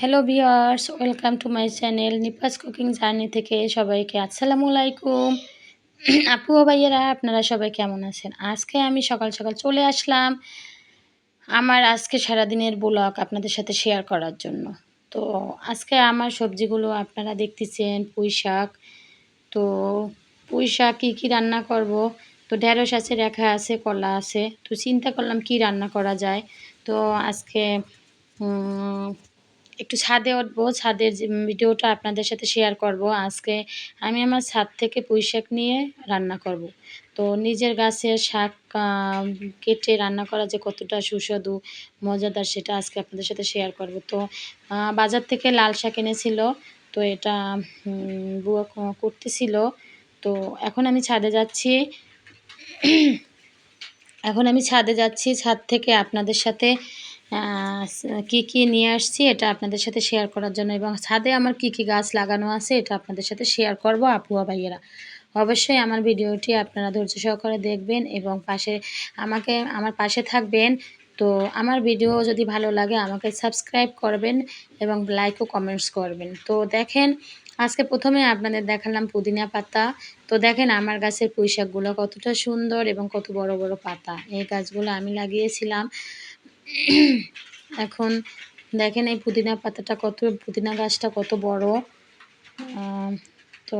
Hello viewers welcome to my channel Nipa's cooking journey থেকে সবাইকে আসসালামু আলাইকুম। আপু ও ভাইয়েরা, আপনারা সবাই কেমন আছেন? আজকে আমি সকাল সকাল চলে আসলাম আমার আজকে সারাদিনের ব্লগ আপনাদের সাথে শেয়ার করার জন্য। তো আজকে আমার সবজিগুলো আপনারা দেখতেছেন, পুঁই শাক। তো পুঁই শাক কী কী রান্না করব? তো ঢেঁড়স আছে, রেখা আছে, কলা আছে। তো চিন্তা করলাম কি রান্না করা যায়? তো আজকে একটু ছাদে উঠবো, ছাদের ভিডিওটা আপনাদের সাথে শেয়ার করব। আজকে আমি আমার ছাদ থেকে পুঁই শাক নিয়ে রান্না করব। তো নিজের গাছের শাক কেটে রান্না করা যে কতটা সুস্বাদু, মজাদার সেটা আজকে আপনাদের সাথে শেয়ার করব। তো বাজার থেকে লাল শাক এনেছিল, তো এটা বুয়া করতেছিল। তো এখন আমি ছাদে যাচ্ছি। এখন আমি ছাদে যাচ্ছি, ছাদ থেকে আপনাদের সাথে কি কি নিয়ে আসছি এটা আপনাদের সাথে শেয়ার করার জন্য এবং ছাদে আমার কি কি গাছ লাগানো আছে এটা আপনাদের সাথে শেয়ার করব আপুয়া ভাইয়েরা। অবশ্যই আমার ভিডিওটি আপনারা ধৈর্য সহকারে দেখবেন এবং পাশে আমাকে, আমার পাশে থাকবেন। তো আমার ভিডিও যদি ভালো লাগে আমাকে সাবস্ক্রাইব করবেন এবং লাইক ও কমেন্টস করবেন। তো দেখেন, আজকে প্রথমে আপনাদের দেখালাম পুদিনা পাতা। তো দেখেন আমার গাছের পুঁইশাকগুলো কতটা সুন্দর এবং কত বড় বড় পাতা। এই গাছগুলো আমি লাগিয়েছিলাম। এখন দেখেন এই পুদিনা পাতাটা কত, পুদিনা গাছটা কত বড়। তো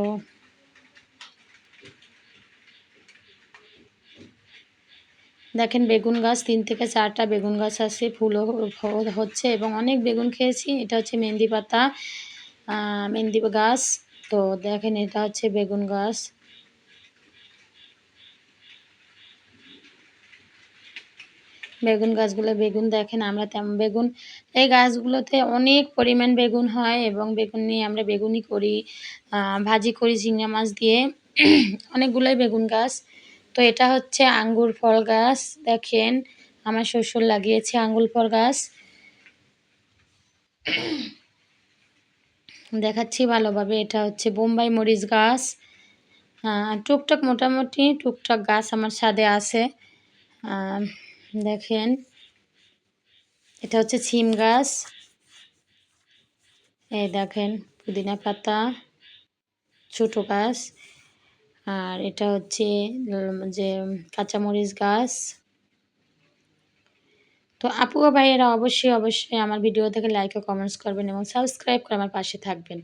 দেখেন বেগুন গাছ, তিন থেকে চারটা বেগুন গাছ আছে ফুলও হচ্ছে এবং অনেক বেগুন খেয়েছি। এটা হচ্ছে মেহেন্দি পাতা মেহেন্দি গাছ। তো দেখেন এটা হচ্ছে বেগুন গাছ। বেগুন গাছগুলো বেগুন দেখেন আমরা তেমন বেগুন। এই গাছগুলোতে অনেক পরিমাণ বেগুন হয় এবং বেগুন নিয়ে আমরা বেগুনই করি ভাজি করি ঝিঙ্গা মাছ দিয়ে। অনেকগুলোই বেগুন গাছ। তো এটা হচ্ছে আঙ্গুর ফল গাছ, দেখেন আমার শ্বশুর লাগিয়েছে আঙ্গুর ফল গাছ। দেখাচ্ছি ভালোভাবে, এটা হচ্ছে বোম্বাই মরিচ গাছ। টুকটাক মোটামুটি টুকটাক গাছ আমার ছাদে আছে। দেখেন, এটা হচ্ছে ছিম গাছ। এই দেখেন, পুদিনা পাতা, ছোটো গাছ। আর এটা হচ্ছে যে কাঁচামরিচ গাছ। তো আপু ভাইয়েরা অবশ্যই অবশ্যই আমার ভিডিও থেকে লাইক ও কমেন্টস করবেন এবং সাবস্ক্রাইব করে আমার পাশে থাকবেন।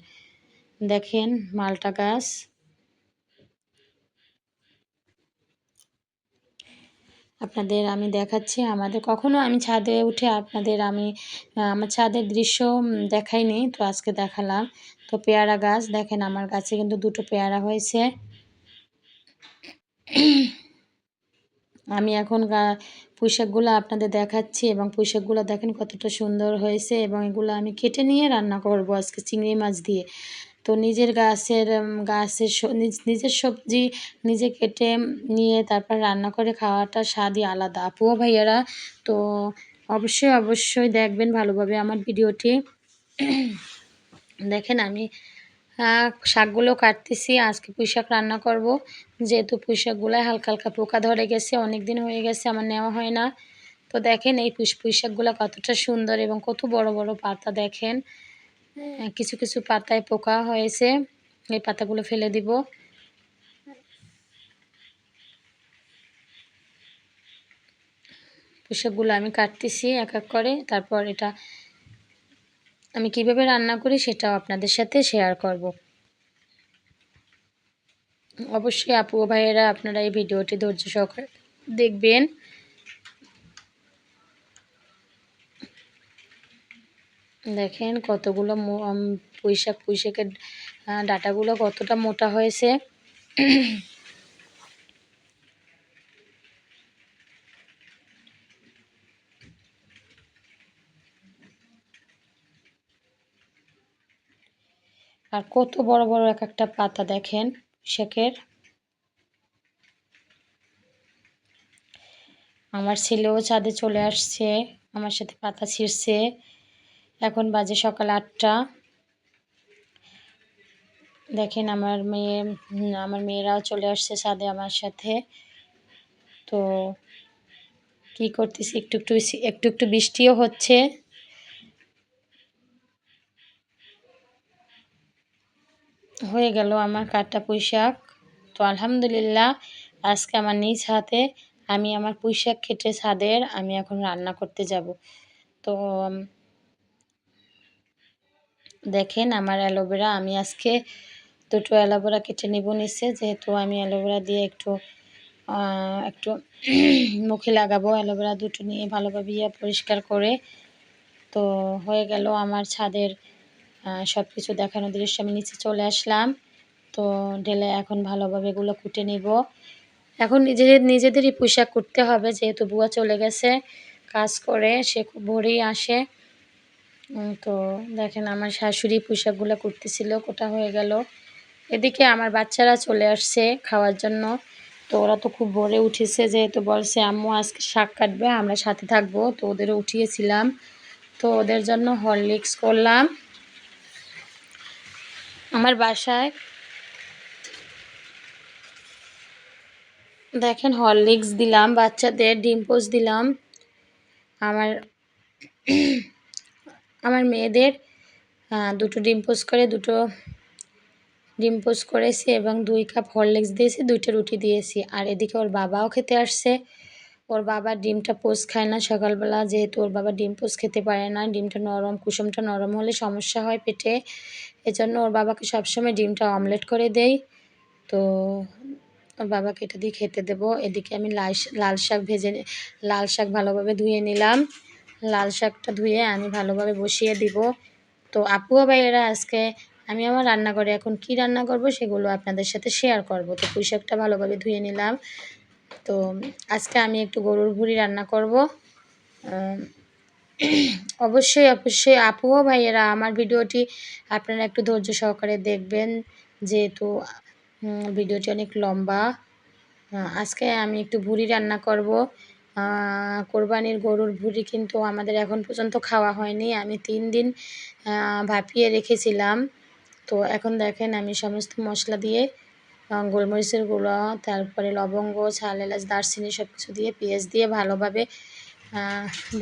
দেখেন, মালটা গাছ। আপনাদের আমি দেখাচ্ছি। আমাদের কখনো আমি ছাদে উঠে আপনাদের আমি আমার ছাদের দৃশ্য দেখাইনি, তো আজকে দেখালাম। তো পেয়ারা গাছ, দেখেন আমার গাছে কিন্তু দুটো পেয়ারা হয়েছে। আমি এখন গা, পুঁইশাকগুলো আপনাদের দেখাচ্ছি এবং পুঁইশাকগুলো দেখেন কতটা সুন্দর হয়েছে এবং এগুলো আমি কেটে নিয়ে রান্না করব আজকে চিংড়ি মাছ দিয়ে। তো নিজের গাছের গাছের নিজের সবজি নিজে কেটে নিয়ে তারপর রান্না করে খাওয়াটা স্বাদই আলাদা। আপুও ভাইয়ারা, তো অবশ্যই অবশ্যই দেখবেন ভালোভাবে আমার ভিডিওটি। দেখেন আমি শাকগুলো কাটতেছি, আজকে পুঁই শাক রান্না করব। যেহেতু পুঁই শাকগুলোয় হালকা হালকা পোকা ধরে গেছে অনেক দিন হয়ে গেছে, আমার নেওয়া হয় না। তো দেখেন এই পুঁই পুঁই শাকগুলো কতটা সুন্দর এবং কত বড় বড় পাতা দেখেন। কিছু কিছু পাতায় পোকা হয়েছে। এই পাতাগুলো ফেলে দিব। পোশাকগুলো আমি কাটতেছি এক এক করে। তারপর এটা আমি কীভাবে রান্না করি সেটাও আপনাদের সাথে শেয়ার করব। অবশ্যই আপু ভাইয়েরা আপনারা এই ভিডিওটি ধৈর্য সহকারে দেখবেন। দেখেন কতগুলো পুঁইশাক, পুঁইশাকের ডাটাগুলো কতটা মোটা হয়েছে। আর কত বড় বড় এক একটা পাতা দেখেন পুঁইশাকের। আমার ছেলেও ছাদে চলে আসছে, আমার সাথে পাতা ছিঁড়ছে। এখন বাজে সকাল আটটা। দেখেন আমার মেয়ে আমার মেয়েরাও চলে আসছে ছাদে আমার সাথে। তো কি করতেছি? একটু একটু একটু একটু বৃষ্টিও হচ্ছে। হয়ে গেল আমার কাটা পুঁই শাক তো আলহামদুলিল্লাহ, আজকে আমার নিজ হাতে আমি আমার পুঁই শাক কেটে ছাদের আমি এখন রান্না করতে যাব। তো দেখেন আমার অ্যালোভেরা, আমি আজকে দুটো অ্যালোভেরা কেটে নিব নিচ্ছে যেহেতু আমি অ্যালোভেরা দিয়ে একটু একটু মুখে লাগাবো। অ্যালোভেরা দুটো নিয়ে ভালোভাবে ইয়ে পরিষ্কার করে, তো হয়ে গেল আমার ছাদের সব কিছু দেখানোর দৃশ্য আমি নিচে চলে আসলাম। তো ঢেলে এখন ভালোভাবে এগুলো কুটে নিব। এখন নিজেদের নিজেদেরই পোশাক করতে হবে, যেহেতু বুয়া চলে গেছে, কাজ করে, সে খুব ভোরেই আসে। তো দেখেন আমার শাশুড়ি পোশাকগুলো করতেছিল, কোটা হয়ে গেল। এদিকে আমার বাচ্চারা চলে আসছে খাওয়ার জন্য। তো ওরা তো খুব ভোরে উঠেছে, যেহেতু বলছে, আম্মু, আজকে শাক কাটবে, আমরা সাথে থাকব। তো ওদেরও উঠিয়েছিলাম। তো ওদের জন্য হরলিক্স করলাম। আমার বাসায় দেখেন হরলিক্স দিলাম, বাচ্চাদের ডিম পোস্ট দিলাম। আমার আমার মেয়েদের দুটো ডিম পোস্ট করে, দুটো ডিম পোস্ট করেছি এবং দুই কাপ হরলিক্স দিয়েছি, দুইটা রুটি দিয়েছি। আর এদিকে ওর বাবাও খেতে আসছে। ওর বাবা ডিমটা পোস্ট খায় না সকালবেলা, যেহেতু ওর বাবা ডিম পোস্ট খেতে পারে না। ডিমটা নরম, কুসুমটা নরম হলে সমস্যা হয় পেটে। এজন্য ওর বাবাকে সবসময় ডিমটা অমলেট করে দেই। তো ওর বাবাকে এটা দিয়ে খেতে দেবো। এদিকে আমি লাল লাল শাক ভেজে লাল শাক ভালোভাবে ধুয়ে নিলাম। লাল শাকটা ধুয়ে আমি ভালোভাবে বসিয়ে দিব। তো আপুয়া ভাইয়েরা আজকে আমি আমার রান্নাঘরে এখন কি রান্না করব সেগুলো আপনাদের সাথে শেয়ার করব। তো পুঁই শাকটা ভালোভাবে ধুয়ে নিলাম। তো আজকে আমি একটু গরুর ভুড়ি রান্না করব। অবশ্যই অবশ্যই আপুও ভাইয়েরা আমার ভিডিওটি আপনারা একটু ধৈর্য সহকারে দেখবেন, যেহেতু ভিডিওটি অনেক লম্বা। আজকে আমি একটু ভুড়ি রান্না করব। কোরবানির গরুর ভুড়ি কিন্তু আমাদের এখন পর্যন্ত খাওয়া হয়নি। আমি তিন দিন ভাপিয়ে রেখেছিলাম। তো এখন দেখেন আমি সমস্ত মশলা দিয়ে গোলমরিচের গুঁড়ো, তারপরে লবঙ্গ, ঝাল, এলাচ, দারচিনি সব কিছু দিয়ে, পেঁয়াজ দিয়ে ভালোভাবে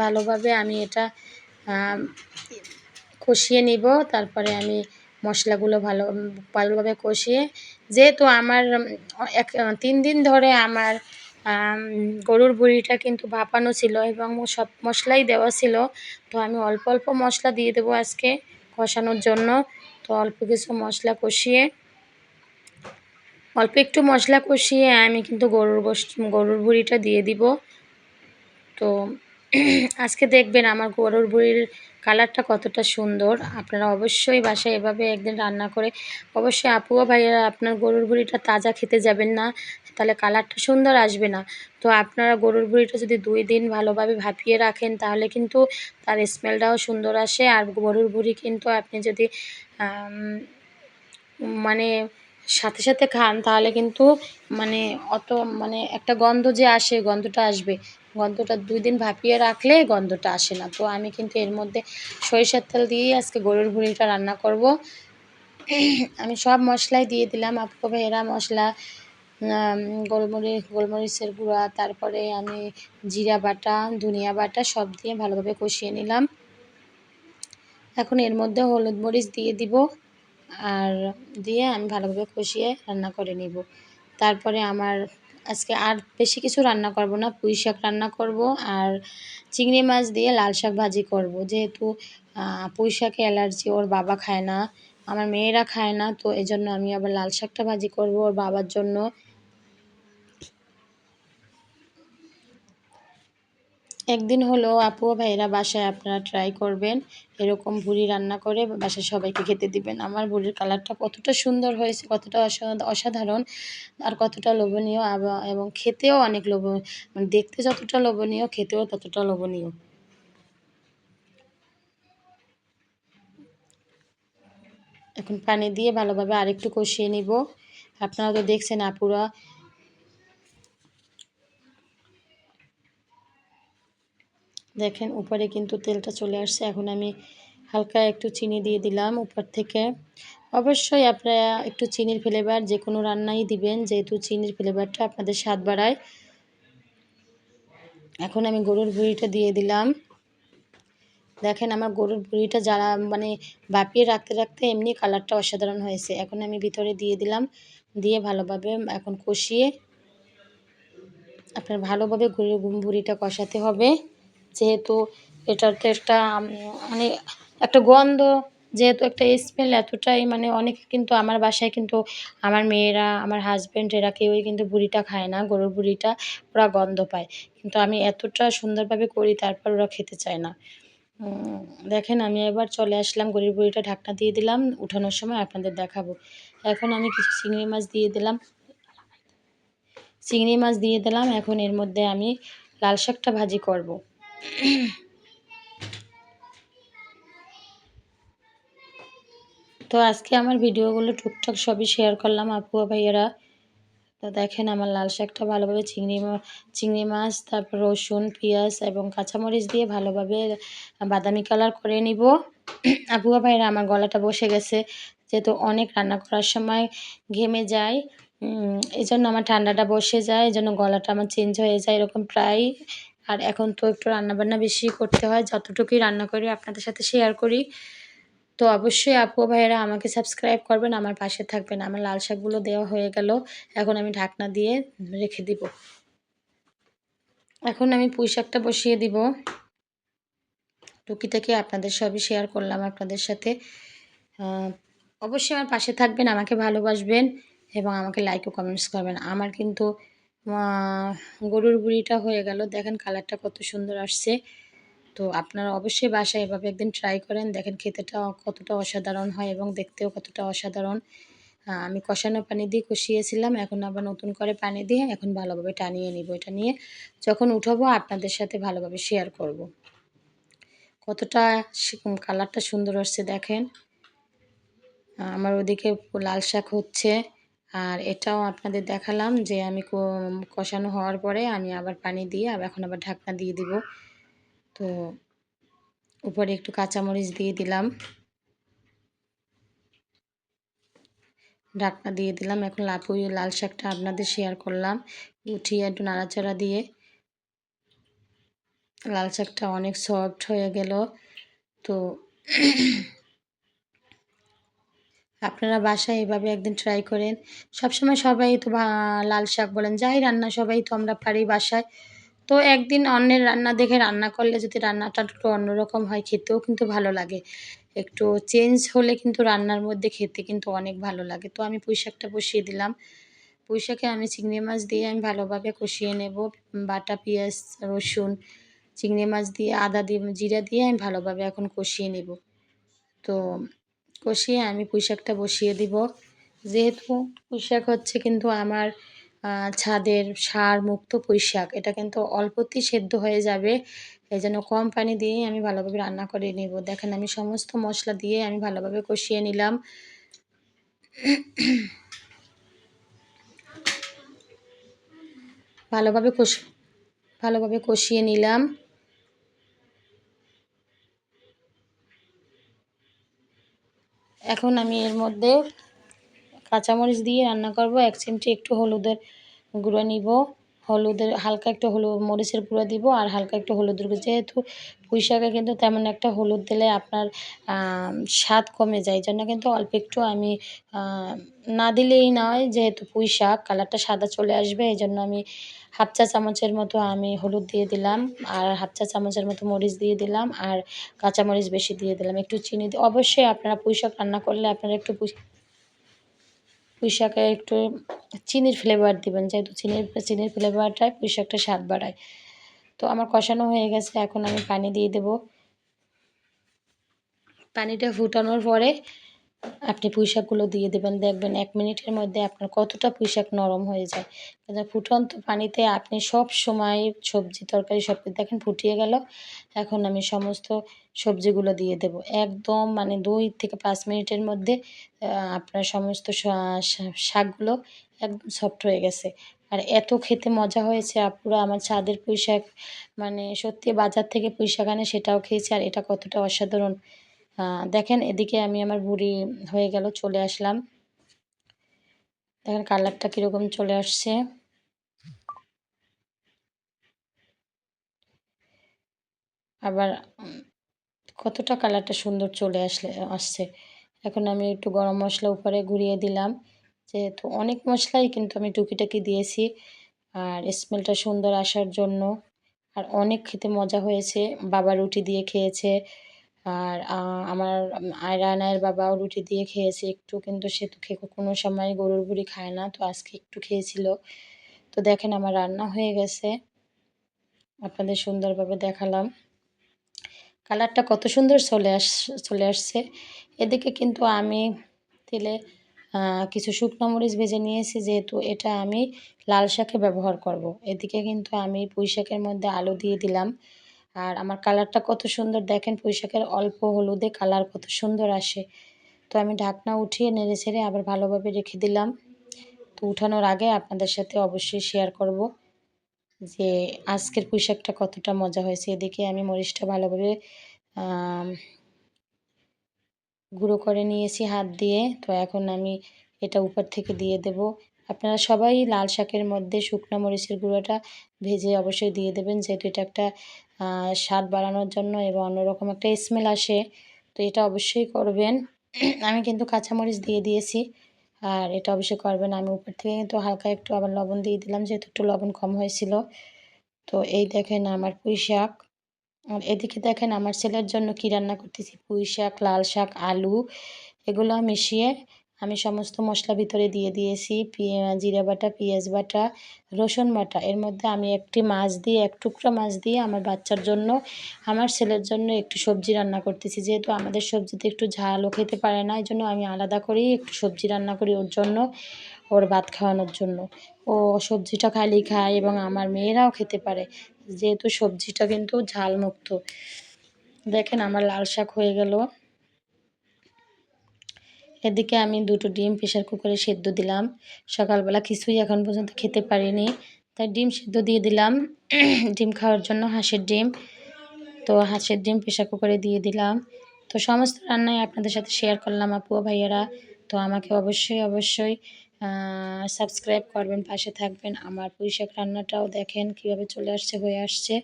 ভালোভাবে আমি এটা কষিয়ে নিব। তারপরে আমি মশলাগুলো ভালো, ভালোভাবে কষিয়ে, যেহেতু আমার, এক, তিন দিন ধরে আমার গরুর বুড়িটা কিন্তু ভাপানো ছিল এবং সব মশলাই দেওয়া ছিল। তো আমি অল্প অল্প মশলা দিয়ে দেবো আজকে কষানোর জন্য। তো অল্প কিছু মশলা কষিয়ে, অল্প একটু মশলা কষিয়ে আমি কিন্তু গরুর গোশ গরুর বুড়িটা দিয়ে দিব। তো আজকে দেখবেন আমার গরুর বুড়ির কালারটা কতটা সুন্দর। আপনারা অবশ্যই বাসায় এভাবে একদিন রান্না করে অবশ্যই আপুও ভাইয়ারা আপনার গরুর বুড়িটা তাজা খেতে যাবেন না, তাহলে কালারটা সুন্দর আসবে না। তো আপনারা গরুর বুড়িটা যদি দুই দিন ভালোভাবে ভাপিয়ে রাখেন, তাহলে কিন্তু তার স্মেলটাও সুন্দর আসে। আর গরুর বুড়ি কিন্তু আপনি যদি মানে সাথে সাথে খান, তাহলে কিন্তু মানে অত মানে একটা গন্ধ যে আসে, গন্ধটা আসবে। গন্ধটা দুই দিন ভাপিয়ে রাখলে গন্ধটা আসে না। তো আমি কিন্তু এর মধ্যে সরিষার তেল দিয়েই আজকে গরুর ভুড়িটা রান্না করব। আমি সব মশলাই দিয়ে দিলাম, আপু ভেরা মশলা গোলমরিচ গোলমরিচের গুঁড়া, তারপরে আমি জিরা বাটা, ধনিয়া বাটা সব দিয়ে ভালোভাবে কষিয়ে নিলাম। এখন এর মধ্যে হলুদ মরিচ দিয়ে দিব। আর দিয়ে আমি ভালোভাবে কষিয়ে রান্না করে নিব। তারপরে আমার আজকে আর বেশি কিছু রান্না করব না, পুঁই শাক রান্না করব আর চিংড়ি মাছ দিয়ে লাল শাক ভাজি করব। যেহেতু পুঁই শাকে অ্যালার্জি, ওর বাবা খায় না, আমার মেয়েরা খায় না, তো এই জন্য আমি আবার লাল শাকটা ভাজি করব ওর বাবার জন্য। একদিন হলো, আপু ভাইয়েরা বাসায় আপনারা ট্রাই করবেন, এরকম ভুড়ি রান্না করে বাসায় সবাইকে খেতে দিবেন। আমার ভুড়ির কালারটা কতটা সুন্দর হয়েছে, কতটা অসাধারণ আর কতটা লোভনীয় এবং খেতেও অনেক লোভ মানে দেখতে যতটা লোভনীয়, খেতেও ততটা লোভনীয়। এখন পানি দিয়ে ভালোভাবে আরেকটু কষিয়ে নিব। আপনারা তো দেখছেন আপুরা দেখেন, উপরে কিন্তু তেলটা চলে আসছে। এখন আমি হালকা একটু চিনি দিয়ে দিলাম উপর থেকে। অবশ্যই আপনারা একটু চিনির ফ্লেভার যে কোনো রান্নাই দিবেন, যেহেতু চিনির ফ্লেভারটা আপনাদের স্বাদ বাড়ায়। এখন আমি গরুর ভুঁড়িটা দিয়ে দিলাম। দেখেন, আমার গরুর ভুঁড়িটা যারা মানে বাপিয়ে রাখতে রাখতে এমনি কালারটা অসাধারণ হয়েছে। এখন আমি ভিতরে দিয়ে দিলাম, দিয়ে ভালোভাবে এখন কষিয়ে আপনার ভালোভাবে গরুর ভুঁড়িটা কষাতে হবে। যেহেতু এটার তো একটা মানে একটা গন্ধ, যেহেতু একটা স্মেল এতটাই মানে অনেক কিন্তু আমার বাসায় কিন্তু আমার মেয়েরা, আমার হাজব্যান্ড এরা কেউই কিন্তু বুড়িটা খায় না, গরুর বুড়িটা ওরা গন্ধ পায়। কিন্তু আমি এতটা সুন্দরভাবে করি, তারপর ওরা খেতে চায় না। দেখেন আমি এবার চলে আসলাম, গরুর বুড়িটা ঢাকনা দিয়ে দিলাম উঠানোর সময় আপনাদের দেখাবো। এখন আমি কিছু চিংড়ি মাছ দিয়ে দিলাম। চিংড়ি মাছ দিয়ে দিলাম, এখন এর মধ্যে আমি লাল শাকটা ভাজি করব। তো আজকে আমার ভিডিওগুলো টুকটাক সবই শেয়ার করলাম আপু ভাইয়েরা। তো দেখেন আমার লাল শাকটা ভালোভাবে চিংড়ি চিংড়ি মাছ, তারপর রসুন, পেঁয়াজ এবং কাঁচামরিচ দিয়ে ভালোভাবে বাদামি কালার করে নিব। আপুয়া ভাইরা আমার গলাটা বসে গেছে, যেহেতু অনেক রান্না করার সময় ঘেমে যায়। এই জন্য আমার ঠান্ডাটা বসে যায় এই জন্য গলাটা আমার চেঞ্জ হয়ে যায় এরকম প্রায় আর এখন তো একটু রান্নাবান্না বেশি করতে হয়। যতটুকুই রান্না করি, আপনাদের সাথে শেয়ার করি। তো অবশ্যই আপু ভাইয়েরা আমাকে সাবস্ক্রাইব করবেন, আমার পাশে থাকবেন। আমার লাল শাকগুলো দেওয়া হয়ে গেল। এখন আমি ঢাকনা দিয়ে রেখে দিব। এখন আমি পুঁই শাকটা বসিয়ে দিব। টুকিটাকে আপনাদের সবই শেয়ার করলাম আপনাদের সাথে। অবশ্যই আমার পাশে থাকবেন, আমাকে ভালোবাসবেন এবং আমাকে লাইক ও কমেন্টস করবেন। আমার কিন্তু গরুর বুড়িটা হয়ে গেল। দেখেন কালারটা কত সুন্দর আসছে। তো আপনারা অবশ্যই বাসায় এভাবে একদিন ট্রাই করেন। দেখেন খেতেটা কতটা অসাধারণ হয় এবং দেখতেও কতটা অসাধারণ। আমি কষানো পানি দিয়ে কষিয়েছিলাম, এখন আবার নতুন করে পানি দিয়ে এখন ভালোভাবে টানিয়ে নিব। এটা নিয়ে যখন উঠাবো, আপনাদের সাথে ভালোভাবে শেয়ার করব। কতটা কালারটা সুন্দর আসছে দেখেন। আমার ওদিকে লাল শাক হচ্ছে। আর এটাও আপনাদের দেখালাম যে আমি কষানো হওয়ার পরে আমি আবার পানি দিয়ে আবার এখন আবার ঢাকনা দিয়ে দিব। তো উপরে একটু কাঁচামরিচ দিয়ে দিলাম। ঢাকনা দিয়ে দিলাম। এখন লাপুই লাল শাকটা আপনাদের শেয়ার করলাম। উঠিয়ে একটু নাড়াচাড়া দিয়ে। লাল শাকটা অনেক সফট হয়ে গেল। তো আপনারা বাসায় এভাবে একদিন ট্রাই করেন। সবসময় সবাই তো লাল শাক বলেন, যাই রান্না সবাই তো আমরা পারি বাসায়। তো একদিন অন্যের রান্না দেখে রান্না করলে যদি রান্নাটা একটু অন্যরকম হয়, খেতেও কিন্তু ভালো লাগে। একটু চেঞ্জ হলে কিন্তু রান্নার মধ্যে খেতে কিন্তু অনেক ভালো লাগে। তো আমি পুঁই শাকটা বসিয়ে দিলাম। পুঁই শাকে আমি চিংড়ি মাছ দিয়ে আমি ভালোভাবে কষিয়ে নেব। বাটা, পেঁয়াজ, রসুন, চিংড়ি মাছ দিয়ে, আদা দিয়ে, জিরা দিয়ে আমি ভালোভাবে এখন কষিয়ে নেব। তো কষিয়ে আমি পুঁই শাকটা বসিয়ে দিব। যেহেতু পুঁই শাক হচ্ছে কিন্তু আমার ছাদের সার মুক্ত পুঁই শাক এটা কিন্তু অল্পতেই সেদ্ধ হয়ে যাবে। এই জন্য কম পানি দিয়ে আমি ভালোভাবে রান্না করে নেব। দেখেন আমি সমস্ত মশলা দিয়ে আমি ভালোভাবে কষিয়ে নিলাম। ভালোভাবে কষ, ভালোভাবে কষিয়ে নিলাম। এখন আমি এর মধ্যে কাঁচামরিচ দিয়ে রান্না করব। এক চিমটি একটু হলুদের গুঁড়ো নিব। হলুদের, হালকা একটু হলুদ মরিচের গুঁড়ো দিব আর হালকা একটু হলুদের গুঁড়ো যেহেতু পুঁই শাকে কিন্তু তেমন একটা হলুদ দিলে আপনার স্বাদ কমে যায়। জন্য কিন্তু অল্প একটু আমি না দিলেই নয় যেহেতু পুঁই শাক, কালারটা সাদা চলে আসবে। এই জন্য আমি হাফ চা চামচের মতো আমি হলুদ দিয়ে দিলাম আর হাফ চা চামচের মতো মরিচ দিয়ে দিলাম আর কাঁচামরিচ বেশি দিয়ে দিলাম। একটু চিনি অবশ্যই আপনারা পুঁই শাক রান্না করলে আপনারা একটু পুঁই শাকে একটু চিনির ফ্লেভার দিবেন, যেহেতু চিনির চিনির ফ্লেভারটায় পুঁই শাকটা স্বাদ বাড়ায়। তো আমার কষানো হয়ে গেছে, এখন আমি পানি দিয়ে দেব। পানিটা ফুটানোর পরে আপনি পুঁইশাকগুলো দিয়ে দেবেন। দেখবেন এক মিনিটের মধ্যে আপনার কতটা পুঁইশাক নরম হয়ে যায়। ফুটন্ত পানিতে আপনি সব সময় সবজি তরকারি সব দেখেন ফুটিয়ে গেল। এখন আমি সমস্ত সবজিগুলো দিয়ে দেব। একদম মানে দুই থেকে পাঁচ মিনিটের মধ্যে আপনার সমস্ত শাকগুলো একদম সফট হয়ে গেছে। আর এত খেতে মজা হয়েছে আপুরা, আমার ছাদের পুঁইশাক মানে সত্যি বাজার থেকে পুঁইশাক আনে সেটাও খেয়েছি আর এটা কতটা অসাধারণ। দেখেন এদিকে আমি আমার বুড়ি হয়ে গেল, চলে আসলাম। দেখেন কালারটা কীরকম চলে আসছে। আবার কতটা কালারটা সুন্দর চলে আসলে, আসছে। এখন আমি একটু গরম মশলা উপরে ঘুরিয়ে দিলাম। যেহেতু অনেক মশলাই কিন্তু আমি টুকিটাকি দিয়েছি, আর স্মেলটা সুন্দর আসার জন্য। আর অনেক খেতে মজা হয়েছে, বাবা রুটি দিয়ে খেয়েছে। আর আমার আয়রানায়ের বাবাও রুটি দিয়ে খেয়েছে একটু, কিন্তু সে তো খেয়ে কোনো সময় গরুর বুড়ি খায় না, তো আজকে একটু খেয়েছিল। তো দেখেন আমার রান্না হয়ে গেছে। আপনাদের সুন্দরভাবে দেখালাম। কালারটা কত সুন্দর চলে আস, চলে আসছে। এদিকে কিন্তু আমি তেলে কিছু শুকনো মরিচ ভেজে নিয়েছি, যেহেতু এটা আমি লাল শাকে ব্যবহার করব। এদিকে কিন্তু আমি পুঁই শাকের মধ্যে আলু দিয়ে দিলাম। আর আমার কালারটা কত সুন্দর দেখেন পুঁই শাকের অল্প হলুদে কালার কত সুন্দর আসে। তো আমি ঢাকনা উঠিয়ে নেড়ে ছেড়ে আবার ভালোভাবে রেখে দিলাম। তো উঠানোর আগে আপনাদের সাথে অবশ্যই শেয়ার করব যে আজকের পুঁই শাকটা কতটা মজা হয়েছে। এদিকে আমি মরিচটা ভালোভাবে গুঁড়ো করে নিয়েছি হাত দিয়ে। তো এখন আমি এটা উপর থেকে দিয়ে দেব। আপনারা সবাই লাল শাকের মধ্যে শুকনো মরিচের গুঁড়োটা ভেজে অবশ্যই দিয়ে দেবেন, যেহেতু এটা একটা স্বাদ বাড়ানোর জন্য এবং অন্যরকম একটা স্মেল আসে, তো এটা অবশ্যই করবেন। আমি কিন্তু কাঁচামরিচ দিয়ে দিয়েছি, আর এটা অবশ্যই করবেন। আমি উপর থেকে কিন্তু হালকা একটু আবার লবণ দিয়ে দিলাম, যেহেতু একটু লবণ কম হয়েছিল। তো এই দেখেন আমার পুঁই শাক। আর এদিকে দেখেন আমার ছেলের জন্য কী রান্না করতেছি? পুঁই শাক, লাল শাক, আলু, এগুলো মিশিয়ে আমি সমস্ত মশলা ভিতরে দিয়ে দিয়েছি জিরা বাটা, পেঁয়াজ বাটা, রসুন বাটা। এর মধ্যে আমি একটি মাছ দিয়ে, এক টুকরো মাছ দিয়ে আমার বাচ্চার জন্য, আমার ছেলের জন্য একটু সবজি রান্না করতেছি। যেহেতু আমাদের সবজিতে একটু ঝালও খেতে পারে না এই জন্য আমি আলাদা করেই একটু সবজি রান্না করি ওর জন্য, ওর ভাত খাওয়ানোর জন্য। ও সবজিটা খালি খায় এবং আমার মেয়েরাও খেতে পারে, যেহেতু সবজিটা কিন্তু ঝালমুক্ত। দেখেন আমার লাল শাক হয়ে গেল। এদিকে আমি দুটো ডিম প্রেশার কুকারে সেদ্ধ দিলাম। সকালবেলা কিছুই এখন পর্যন্ত খেতে পারিনি। তাই ডিম সেদ্ধ দিয়ে দিলাম। ডিম খাওয়ার জন্য হাঁসের ডিম। তো হাঁসের ডিম প্রেশার কুকারে দিয়ে দিলাম। তো সমস্ত রান্নাই আপনাদের সাথে শেয়ার করলাম আপু ভাইয়েরা। তো আমাকে অবশ্যই অবশ্যই সাবস্ক্রাইব করবেন, পাশে থাকবেন। আমার পুঁইশাক রান্নাটাও দেখেন কীভাবে চলে আসছে, হয়ে আসছে।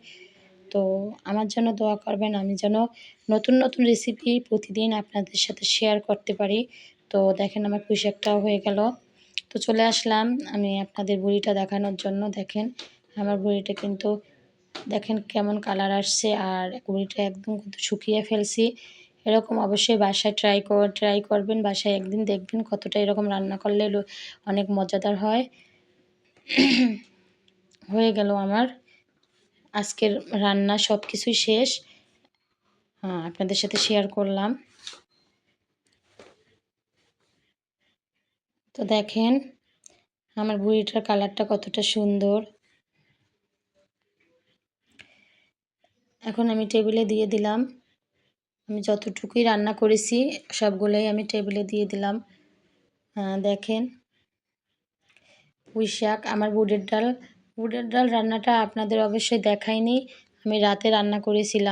তো আমার জন্য দোয়া করবেন। আমি যেন নতুন নতুন রেসিপি প্রতিদিন আপনাদের সাথে শেয়ার করতে পারি। তো দেখেন আমার পুঁইশাকটাও হয়ে গেল। তো চলে আসলাম আমি আপনাদের বুড়িটা দেখানোর জন্য। দেখেন আমার বুড়িটা কিন্তু দেখেন কেমন কালার আসছে আর বুড়িটা একদম কিন্তু শুকিয়ে ফেলছি। এরকম অবশ্যই বাসায় ট্রাই কর ট্রাই করবেন, বাসায় একদিন দেখবেন কতটা এরকম রান্না করলে অনেক মজাদার হয়। হয়ে গেল আমার আজকের রান্না সব কিছুই শেষ। হ্যাঁ আপনাদের সাথে শেয়ার করলাম। তো দেখেন, আমার বুড়িটার কালারটা কতটা সুন্দর। এখন আমি টেবিলে দিয়ে দিলাম। আমি যতটুকুই রান্না করেছি, সবগুলোই আমি টেবিলে দিয়ে দিলাম। দেখেন, পুঁই শাক, আমার বুটের ডাল। বুটের ডাল রান্নাটা আপনাদের অবশ্যই দেখাইনি, আমি রাতে রান্না করেছিলাম।